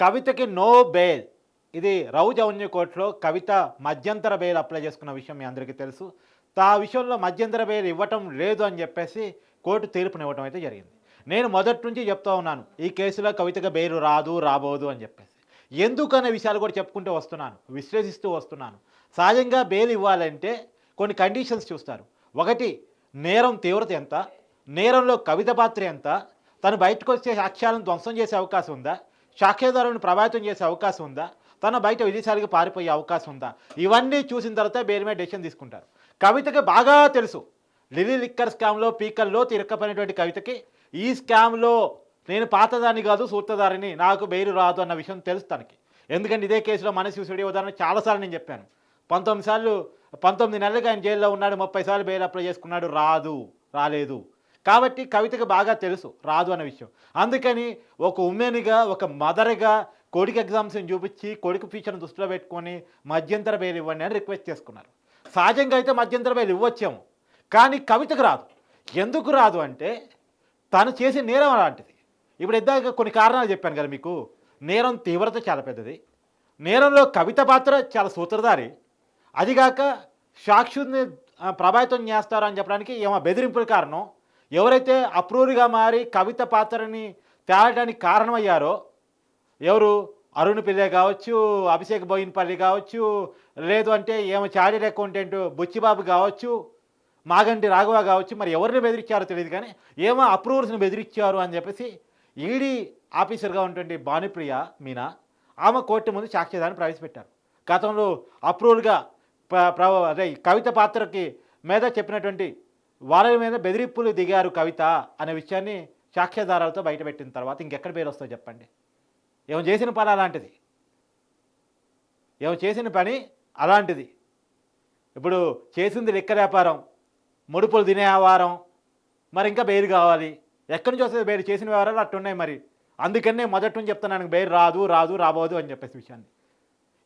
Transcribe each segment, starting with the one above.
కవితకి no bail ఇది రౌజౌన్య కోర్టులో కవిత మధ్యంతర బెయిల్ అప్లై చేసుకున్న విషయం మీ అందరికీ తెలుసు. ఆ విషయంలో మధ్యంతర బెయిల్ ఇవ్వటం లేదు అని చెప్పేసి కోర్టు తీర్పునివ్వటం అయితే జరిగింది. నేను మొదటి నుంచి చెప్తా ఉన్నాను ఈ కేసులో కవితకి బెయిల్ రాదు రాబోదు అని చెప్పేసి. ఎందుకనే విషయాలు కూడా చెప్పుకుంటూ వస్తున్నాను విశ్లేషిస్తూ వస్తున్నాను. సహజంగా బెయిల్ ఇవ్వాలంటే కొన్ని కండిషన్స్ చూస్తారు. ఒకటి నేరం తీవ్రత ఎంత? నేరంలో కవిత పాత్ర ఎంత? తను బయటకు వచ్చే సాక్ష్యాలను ధ్వంసం చేసే అవకాశం ఉందా? సాక్ష్యదారులను ప్రభావితం చేసే అవకాశం ఉందా? తను బయట విదేశాలకు పారిపోయే అవకాశం ఉందా? ఇవన్నీ చూసిన తర్వాత బెయిల్ మీద డెసిషన్ తీసుకుంటారు. కవితకి బాగా తెలుసు. లిలీ లిక్కర్ స్కామ్లో పీకల్లో తిరక్కపోయినటువంటి కవితకి ఈ స్కామ్లో నేను పాతదాన్ని కాదు సూత్రధారిని నాకు బెయిల్ రాదు అన్న విషయం తెలుసు తనకి. ఎందుకంటే ఇదే కేసులో మనసు సుడి ఉదాహరణ చాలాసార్లు నేను చెప్పాను. పంతొమ్మిది సార్లు పంతొమ్మిది నెలలుగా ఆయన జైల్లో ఉన్నాడు ముప్పై సార్లు బెయిల్ అప్లై చేసుకున్నాడు రాదు రాలేదు. కాబట్టి కవితకు బాగా తెలుసు రాదు అన్న విషయం. అందుకని ఒక ఉమెన్గా ఒక మదర్గా కొడుకు ఎగ్జామ్స్ని చూపించి కొడుకు ఫ్యూచర్ని దృష్టిలో పెట్టుకొని మధ్యంతర బెయిల్ ఇవ్వండి అని రిక్వెస్ట్ చేసుకున్నారు. సహజంగా అయితే మధ్యంతర బెయిల్ ఇవ్వచ్చాము కానీ కవితకు రాదు. ఎందుకు రాదు అంటే తను చేసే నేరం అలాంటిది. ఇప్పుడు ఇద్దాక కొన్ని కారణాలు చెప్పాను కదా మీకు. నేరం తీవ్రత చాలా పెద్దది. నేరంలో కవిత పాత్ర చాలా సూత్రధారి. అదిగాక సాక్షుల్ని ప్రభావితం చేస్తారు అని చెప్పడానికి ఏమో బెదిరింపుల కారణం. ఎవరైతే అప్రూరిగా మారి కవిత పాత్రని తేలడానికి కారణమయ్యారో ఎవరు? అరుణ్ పిల్లే కావచ్చు అభిషేక్ బోయిన్పల్లి కావచ్చు లేదు అంటే ఏమో చార్టెడ్ అకౌంటెంట్ బుచ్చిబాబు కావచ్చు మాగంటి రాఘవ కావచ్చు మరి ఎవరిని బెదిరించారో తెలియదు కానీ ఏమో అప్రూవర్స్ని బెదిరించారు అని చెప్పేసి ఈడీ ఆఫీసర్గా ఉన్నటువంటి భానుప్రియ మీనా ఆమె కోర్టు ముందు సాక్ష్యదాన్ని ప్రవేశపెట్టారు. గతంలో అప్రూవల్గా ప్ర- అదే కవిత పాత్రకి మీద చెప్పినటువంటి వాళ్ళ మీద బెదిరింపులు దిగారు కవిత అనే విషయాన్ని సాక్ష్యాధారాలతో బయటపెట్టిన తర్వాత ఇంకెక్కడ పేరు వస్తుందో చెప్పండి. ఏమో చేసిన పని అలాంటిది. ఏమో చేసిన పని అలాంటిది. ఇప్పుడు చేసింది లెక్క వ్యాపారం ముడుపులు తినే వ్యాపారం మరి ఇంకా బెయిల్ కావాలి. ఎక్కడి నుంచి వస్తుంది బెయిల్? చేసిన వ్యవహారాలు అట్టున్నాయి మరి. అందుకనే మొదటి నుంచి చెప్తున్నాను నాకు బెయిల్ రాదు రాదు రాబోదు అని చెప్పేసి విషయాన్ని.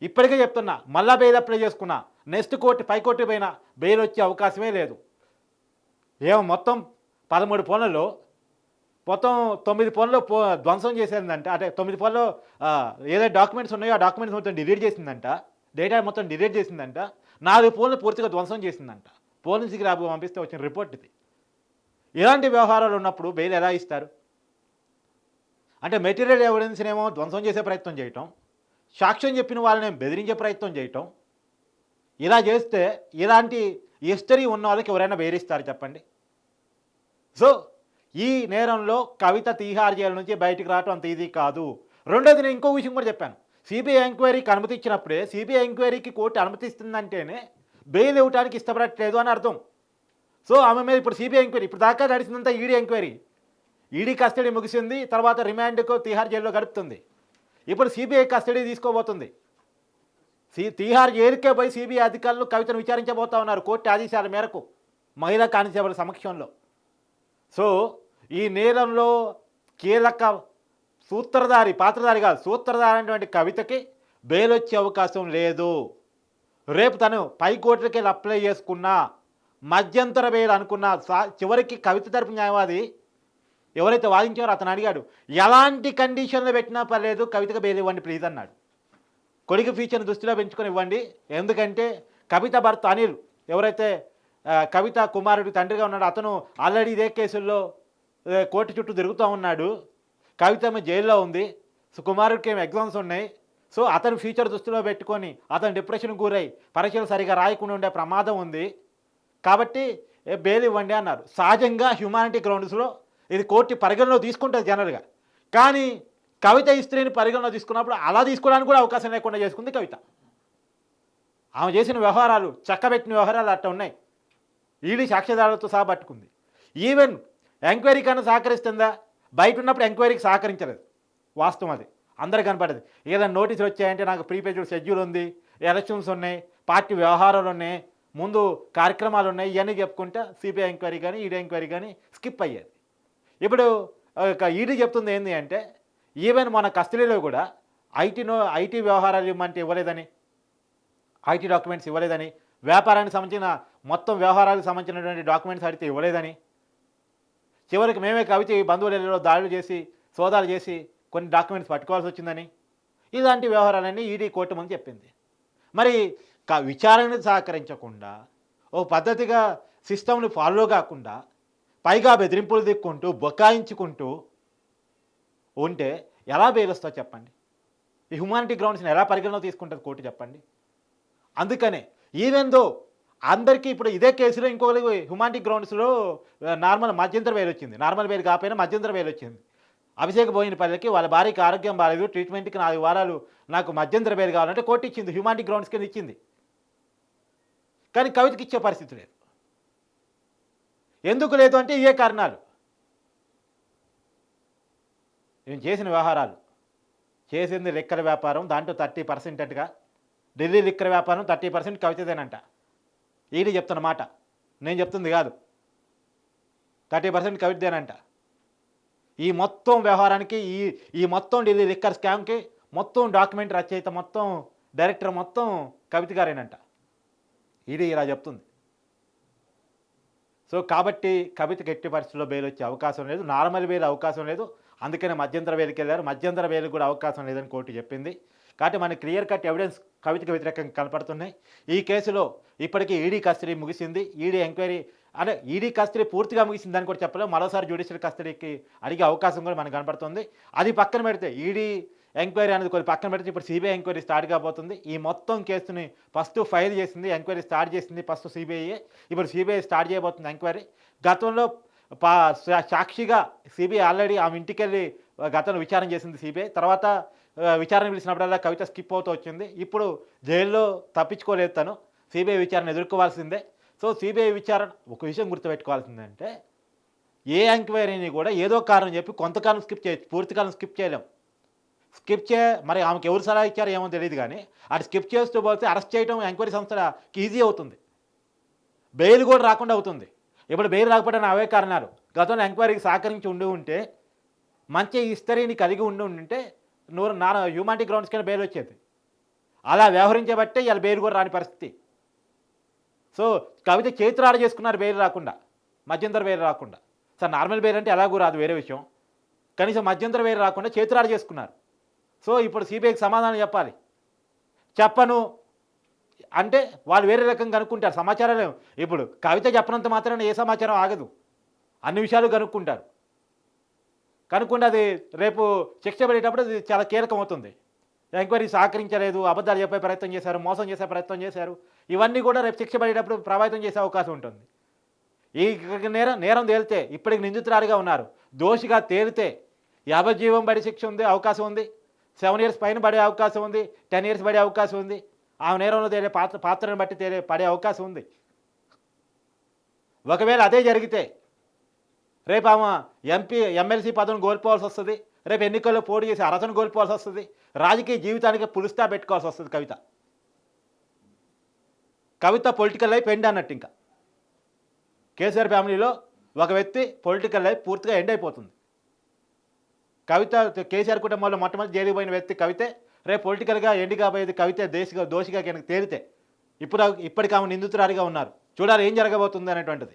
ఇప్పటికే చెప్తున్నా మళ్ళా బెయిల్ అప్లై చేసుకున్నా నెక్స్ట్ కోర్టు పై కోర్టు పైన బెయిల్ వచ్చే అవకాశమే లేదు. ఏమో మొత్తం పదమూడు ఫోన్లలో మొత్తం తొమ్మిది పనులు పో ధ్వంసం చేసేదంట. అంటే తొమ్మిది పనులు ఏదైతే డాక్యుమెంట్స్ ఉన్నాయో ఆ డాక్యుమెంట్స్ మొత్తం డిలీట్ చేసిందంట. డేటా మొత్తం డిలీట్ చేసిందంట. నాలుగు ఫోన్లు పూర్తిగా ధ్వంసం చేసిందంట. పోలీసుకి రాబో పంపిస్తే వచ్చిన రిపోర్ట్ ఇది. ఇలాంటి వ్యవహారాలు ఉన్నప్పుడు బెయిల్ ఎలా ఇస్తారు? అంటే మెటీరియల్ ఎవిడెన్స్నేమో ధ్వంసం చేసే ప్రయత్నం చేయటం సాక్ష్యం చెప్పిన వాళ్ళని బెదిరించే ప్రయత్నం చేయటం ఇలా చేస్తే ఇలాంటి హిస్టరీ ఉన్న వాళ్ళకి ఎవరైనా బెదిరిస్తారు చెప్పండి? సో ఈ నేరంలో కవిత తీహార్ జైలు నుంచి బయటికి రావటం అంత ఈజీ కాదు. రెండోది నేను ఇంకో విషయం కూడా చెప్పాను. సిబిఐ ఎంక్వైరీకి అనుమతి ఇచ్చినప్పుడే సిబిఐ ఎంక్వైరీకి కోర్టు అనుమతిస్తుందంటేనే బెయిల్ ఇవ్వడానికి ఇష్టపడట్లేదు అని అర్థం. సో ఆమె మీద ఇప్పుడు సిబిఐ ఎంక్వైరీ ఇప్పుడు దాకా నడిచిందంతా ఈడీ ఎంక్వైరీ. ఈడీ కస్టడీ ముగిసింది తర్వాత రిమాండ్కు తిహార్ జైల్లో గడుపుతుంది. ఇప్పుడు సిబిఐ కస్టడీ తీసుకోబోతుంది. సి తిహార్ జైలుకే పోయి సిబిఐ అధికారులు కవితను విచారించబోతా ఉన్నారు కోర్టు ఆదేశాల మేరకు మహిళా కానిస్టేబుల్ సమక్షంలో. సో ఈ నేరంలో కీలక సూత్రధారి పాత్రధారి కాదు సూత్రధారి అనేటువంటి కవితకి బెయిల్ వచ్చే అవకాశం లేదు. రేపు తను పై కోర్టులకి అప్లై చేసుకున్నా మధ్యంతర బెయిల్ అనుకున్నా చివరికి కవిత తరపు న్యాయవాది ఎవరైతే వాదించారో అతను అడిగాడు ఎలాంటి కండిషన్లు పెట్టినా పర్లేదు కవితకు బెయిల్ ఇవ్వండి ప్లీజ్ అన్నాడు. కొడుకు ఫ్యూచర్ని దృష్టిలో పెంచుకొని ఇవ్వండి ఎందుకంటే కవిత భర్త అనిల్ ఎవరైతే కవిత కుమారుడి తండ్రిగా ఉన్నాడు. అతను ఆల్రెడీ ఇదే కేసుల్లో కోర్టు చుట్టూ తిరుగుతూ ఉన్నాడు. కవిత జైల్లో ఉంది. సో కుమారుడికి ఏమో ఎగ్జామ్స్ ఉన్నాయి. సో అతను ఫ్యూచర్ దృష్టిలో పెట్టుకొని అతను డిప్రెషన్ గురై పరీక్షలు సరిగా రాయకుండా ఉండే ప్రమాదం ఉంది. కాబట్టి బెయిల్ ఇవ్వండి అన్నారు. సహజంగా హ్యుమానిటీ గ్రౌండ్స్లో ఇది కోర్టు పరిగణలో తీసుకుంటుంది జనరల్గా కానీ కవిత ఈ స్త్రీని పరిగణలో తీసుకున్నప్పుడు అలా తీసుకోవడానికి కూడా అవకాశం లేకుండా చేసుకుంది కవిత. ఆమె చేసిన వ్యవహారాలు చక్కబెట్టిన వ్యవహారాలు అట్ట ఉన్నాయి. ఈడీ సాక్ష్యాధారాలతో సహా పట్టుకుంది. ఈవెన్ ఎంక్వైరీ కన్నా సహకరిస్తుందా? బయట ఉన్నప్పుడు ఎంక్వైరీకి సహకరించలేదు. వాస్తవం అది. అందరికి కనపడదు. ఏదైనా నోటీసులు వచ్చాయంటే నాకు ప్రీపేజ్డ్ షెడ్యూల్ ఉంది ఎలక్షన్స్ ఉన్నాయి పార్టీ వ్యవహారాలు ఉన్నాయి ముందు కార్యక్రమాలు ఉన్నాయి ఇవన్నీ చెప్పుకుంటే సిబిఐ ఎంక్వైరీ కానీ ఈడీ ఎంక్వైరీ కానీ స్కిప్ అయ్యేది. ఇప్పుడు ఈడీ చెప్తుంది ఏంటి అంటే ఈవెన్ మన కస్టడీలో కూడా ఐటీనో ఐటీ వ్యవహారాలు ఇవ్వమంటే ఇవ్వలేదని ఐటీ డాక్యుమెంట్స్ ఇవ్వలేదని వ్యాపారానికి సంబంధించిన మొత్తం వ్యవహారాలకు సంబంధించినటువంటి డాక్యుమెంట్స్ అడిగితే ఇవ్వలేదని. చివరికి మేమే కవిత బంధువులలో దాడులు చేసి సోదాలు చేసి కొన్ని డాక్యుమెంట్స్ పట్టుకోవాల్సి వచ్చిందని. ఇలాంటి వ్యవహారాలన్నీ ఈడీ కోర్టు ముందు చెప్పింది. మరి క- విచారణను సహకరించకుండా ఓ పద్ధతిగా సిస్టమ్ని ఫాలో కాకుండా పైగా బెదిరింపులు దిక్కుంటూ బొకాయించుకుంటూ ఉంటే ఎలా బెయిల్ చెప్పండి? ఈ హ్యుమానిటీ గ్రౌండ్స్ని ఎలా పరిగణలో తీసుకుంటుంది కోర్టు చెప్పండి? అందుకనే ఈవెన్ దో అందరికీ ఇప్పుడు ఇదే కేసులో ఇంకొకరికి హ్యుమానిటీ గ్రౌండ్స్లో నార్మల్ మధ్యంతర వేలు వచ్చింది. నార్మల్ వేలు కాకపోయినా మధ్యంతర వేలు వచ్చింది. అభిషేక్ బోయినపల్లికి వాళ్ళ భార్యకి ఆరోగ్యం బాగాలేదు ట్రీట్మెంట్కి నాలుగు వారాలు నాకు మధ్యంతర వేలు కావాలంటే కోర్టు ఇచ్చింది. హ్యుమానిటీ గ్రౌండ్స్ కింద ఇచ్చింది. కానీ కవితకి ఇచ్చే పరిస్థితి లేదు. ఎందుకు లేదు అంటే ఇవే కారణాలు. నేను చేసిన వ్యవహారాలు చేసింది లిక్కర వ్యాపారం దాంట్లో థర్టీ పర్సెంట్ అటుగా ఢిల్లీ లిక్కర వ్యాపారం థర్టీ పర్సెంట్ కవితదేనంట. ఈడీ చెప్తున్న మాట. నేను చెప్తుంది కాదు. థర్టీ పర్సెంట్ కవితదేనంట ఈ మొత్తం వ్యవహారానికి ఈ ఈ మొత్తం ఢిల్లీ లిక్కర్ స్కామ్కి మొత్తం డాక్యుమెంట్ రచయిత మొత్తం డైరెక్టర్ మొత్తం కవిత గారేనంట. ఈడీ ఇలా చెప్తుంది. సో కాబట్టి కవితకి ఎట్టి పరిస్థితుల్లో బెయిల్ వచ్చే అవకాశం లేదు. నార్మల్ బెయిల్ అవకాశం లేదు. అందుకనే మధ్యంతర బెయిల్కి వెళ్ళారు. మధ్యంతర బెయిల్కి కూడా అవకాశం లేదని కోర్టు చెప్పింది. కాబట్టి మన క్లియర్ కట్ ఎవిడెన్స్ కవితకు వ్యతిరేకంగా కనపడుతున్నాయి. ఈ కేసులో ఇప్పటికీ ఈడీ కస్టడీ ముగిసింది. ఈడీ ఎంక్వైరీ అంటే ఈడీ కస్టడీ పూర్తిగా ముగిసిందని కూడా చెప్పలేము మరోసారి జ్యుడిషియల్ కస్టడీకి అడిగే అవకాశం కూడా మనకు కనపడుతుంది. అది పక్కన పెడితే ఈడీ ఎంక్వైరీ అనేది కొద్ది పక్కన పెడితే ఇప్పుడు సిబిఐ ఎంక్వైరీ స్టార్ట్ కాబోతుంది. ఈ మొత్తం కేసుని ఫస్ట్ ఫైల్ చేసింది ఎంక్వైరీ స్టార్ట్ చేసింది ఫస్ట్ సిబిఐ. ఇప్పుడు సిబిఐ స్టార్ట్ చేయబోతుంది ఎంక్వైరీ. గతంలో పా సాక్షిగా సిబిఐ ఆల్రెడీ ఆమె ఇంటికి వెళ్ళి గతంలో విచారణ చేసింది సిబిఐ. తర్వాత విచారణ పిలిచినప్పుడల్లా కవిత స్కిప్ అవుతూ వచ్చింది. ఇప్పుడు జైల్లో తప్పించుకోలేదు తను. సిబిఐ విచారణ ఎదుర్కోవాల్సిందే. సో సిబిఐ విచారణ ఒక విషయం గుర్తుపెట్టుకోవాల్సిందంటే ఏ ఎంక్వైరీని కూడా ఏదో కారణం చెప్పి కొంతకాలం స్కిప్ చేయొచ్చు పూర్తికాలం స్కిప్ చేయలేం. స్కిప్ చే మరి ఆమెకి ఎవరు సలహా ఇచ్చారో ఏమో తెలియదు కానీ అటు స్కిప్ చేస్తూ పోతే అరెస్ట్ చేయడం ఎంక్వైరీ సంస్థకి ఈజీ అవుతుంది. బెయిల్ కూడా రాకుండా అవుతుంది. ఇప్పుడు బెయిల్ రాకపోవడానికి అవే కారణాలు. గతంలో ఎంక్వైరీకి సహకరించి ఉండి ఉంటే మంచి హిస్టరీని కలిగి ఉండి ఉంటే నూరు నా హ్యూమానిటీ గ్రౌండ్స్ కింద బెయిల్ వచ్చేది. అలా వ్యవహరించబట్టే ఇలా బెయిల్ కూడా రాని పరిస్థితి. సో కవిత చేతురాడ చేసుకున్నారు బెయిల్ రాకుండా. మధ్యంతర బెయిల్ రాకుండా. సార్ నార్మల్ బెయిల్ అంటే ఎలాగూ రాదు వేరే విషయం. కనీసం మధ్యంతర బెయిల్ రాకుండా చేతురాడ చేసుకున్నారు. సో ఇప్పుడు సిబిఐకి సమాధానం చెప్పాలి. చెప్పను. అంటే వాళ్ళు వేరే రకంగా కనుక్కుంటారు. సమాచారాలు ఇప్పుడు కవిత చెప్పనంత మాత్రాన ఏ సమాచారం ఆగదు. అన్ని విషయాలు కనుక్కుంటారు. కనుక్కుంటే అది రేపు శిక్ష పడేటప్పుడు అది చాలా కీలకం అవుతుంది. ఎంక్వైరీ సహకరించలేదు అబద్ధాలు చెప్పే ప్రయత్నం చేశారు మోసం చేసే ప్రయత్నం చేశారు ఇవన్నీ కూడా రేపు శిక్ష పడేటప్పుడు ప్రభావితం చేసే అవకాశం ఉంటుంది. ఈ నేరం నేరం తేలితే ఇప్పటికి నిందితురాలుగా ఉన్నారు. దోషిగా తేలితే యావజ్జీవం పడే శిక్ష ఉంది అవకాశం ఉంది. సెవెన్ ఇయర్స్ పైన పడే అవకాశం ఉంది టెన్ ఇయర్స్ పడే అవకాశం ఉంది. ఆమె నేరంలో తేలే పాత్ర పాత్రను బట్టి తేలే పడే అవకాశం ఉంది. ఒకవేళ అదే జరిగితే రేపు ఆమె ఎంపీ ఎమ్మెల్సీ పదవిని కోల్పోవాల్సి వస్తుంది. రేపు ఎన్నికల్లో పోటీ చేసి అర్హతను కోల్పోవాల్సి వస్తుంది. రాజకీయ జీవితానికి పులుస్తా పెట్టుకోవాల్సి వస్తుంది Kavitha. Kavitha political life end అన్నట్టు ఇంకా. కేసీఆర్ ఫ్యామిలీలో ఒక వ్యక్తి పొలిటికల్ లైఫ్ పూర్తిగా ఎండ్ అయిపోతుంది. కవిత కేసీఆర్ కుటుంబంలో మొట్టమొదటి జైలుకి పోయిన వ్యక్తి కవితే రేపు పొలిటికల్గా ఎండి కాబోయేది కవితే దేశిగా దోషిగా కనుక తేలితే ఇప్పుడు ఇప్పటికి ఆమె నిందితురాలిగా ఉన్నారు. చూడాలి ఏం జరగబోతుంది అనేటువంటిది.